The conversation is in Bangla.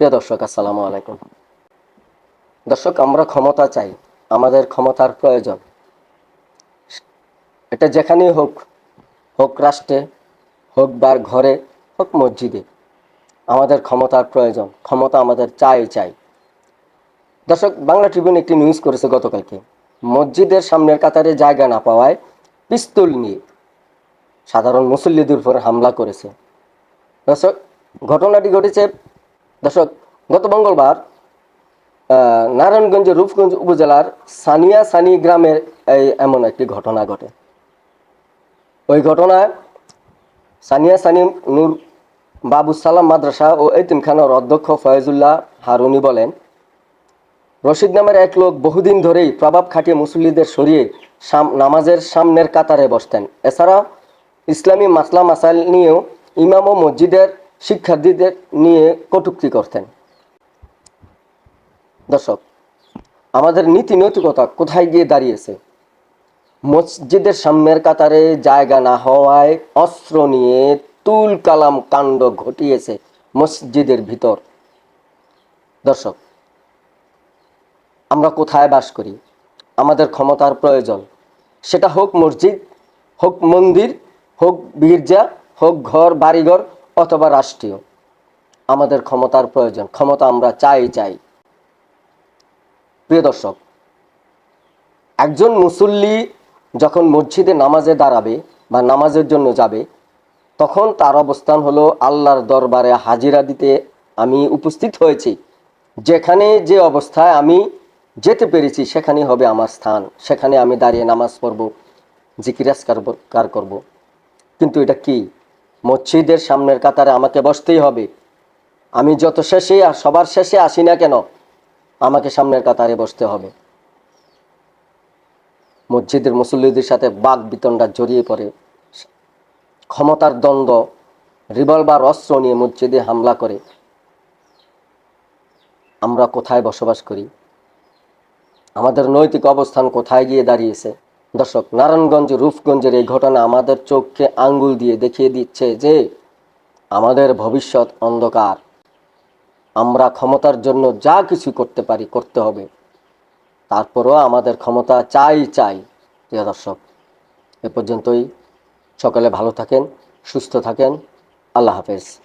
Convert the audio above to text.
প্রিয় দর্শক, আসসালামু আলাইকুম। দর্শক, আমরা ক্ষমতা চাই, আমাদের ক্ষমতার প্রয়োজন। এটা যেখানেই হোক হোক রাষ্ট্রে, হোক বা ঘরে, হোক মসজিদে, আমাদের ক্ষমতার প্রয়োজন, ক্ষমতা আমাদের চাই চাই। দর্শক, বাংলা ট্রিবিউন একটি নিউজ করেছে গতকালকে। মসজিদের সামনের কাতারে জায়গা না পাওয়ায় পিস্তল নিয়ে সাধারণ মুসল্লিদের উপর হামলা করেছে। দর্শক, ঘটনাটি ঘটেছে দর্শক, গত মঙ্গলবার নারায়ণগঞ্জের রূপগঞ্জ উপজেলার সানিয়া সানি গ্রামের এই এমন একটি ঘটনা ঘটে। ওই ঘটনায় সানিয়া সানি নূর বাবু সালাম মাদ্রাসা ও এতিমখানার অধ্যক্ষ ফয়েজুল্লাহ হারুনি বলেন, রশিদ নামের এক লোক বহুদিন ধরেই প্রভাব খাটিয়ে মুসল্লিদের সরিয়ে সাম- নামাজের সামনের কাতারে বসতেন। এছাড়া ইসলামী মাসলা মাসাইল নিয়েও ইমাম ও মসজিদের শিক্ষার্থীদের নিয়ে কটুক্তি করতেন। দর্শক, আমাদের নীতি নৈতিকতা কোথায় গিয়ে দাঁড়িয়েছে? মসজিদের সামনের কাতারে জায়গা না হওয়ায় অস্ত্র নিয়ে তুল কালাম কাণ্ড ঘটিয়েছে মসজিদের ভিতর। দর্শক, আমরা কোথায় বাস করি? আমাদের ক্ষমতার প্রয়োজন। সেটা হোক মসজিদ, হোক মন্দির, হোক গির্জা হোক ঘর, বাড়িঘর অথবা রাষ্ট্রীয়। আমাদের ক্ষমতার প্রয়োজন। ক্ষমতা আমরা চাই চাই। প্রিয় দর্শক, একজন মুসল্লি যখন মসজিদে নামাজে দাঁড়াবে বা নামাজের জন্য যাবে, তখন তার অবস্থান হলো আল্লাহর দরবারে হাজিরা দিতে আমি উপস্থিত হয়েছি। যেখানে যে অবস্থায় আমি যেতে পেরেছি সেখানে হবে আমার স্থান। সেখানে আমি দাঁড়িয়ে নামাজ পড়ব জিকিরাজকার কার করব। কিন্তু এটা কি? মসজিদের সামনের কাতারে আমাকে বসতেই হবে। আমি যত শেষে আর সবার শেষে আসি না কেন, আমাকে সামনের কাতারে বসতে হবে। মসজিদের মুসল্লিদের সাথে বাঘ বিতণ্ডা জড়িয়ে পড়ে। ক্ষমতার দ্বন্দ্ব, রিভলভার অস্ত্র নিয়ে মসজিদে হামলা করে। আমরা কোথায় বসবাস করি? আমাদের নৈতিক অবস্থান কোথায় গিয়ে দাঁড়িয়েছে? দর্শক, নারায়ণগঞ্জ, রূপগঞ্জের এই ঘটনা আমাদের চোখকে আঙ্গুল দিয়ে দেখিয়ে দিচ্ছে যে আমাদের ভবিষ্যৎ অন্ধকার। আমরা ক্ষমতার জন্য যা কিছু করতে পারি করতে হবে। তারপরও আমাদের ক্ষমতা চাই চাই, প্রিয় দর্শক। এ পর্যন্তই। সকলে ভালো থাকেন, সুস্থ থাকেন। আল্লাহ হাফেজ।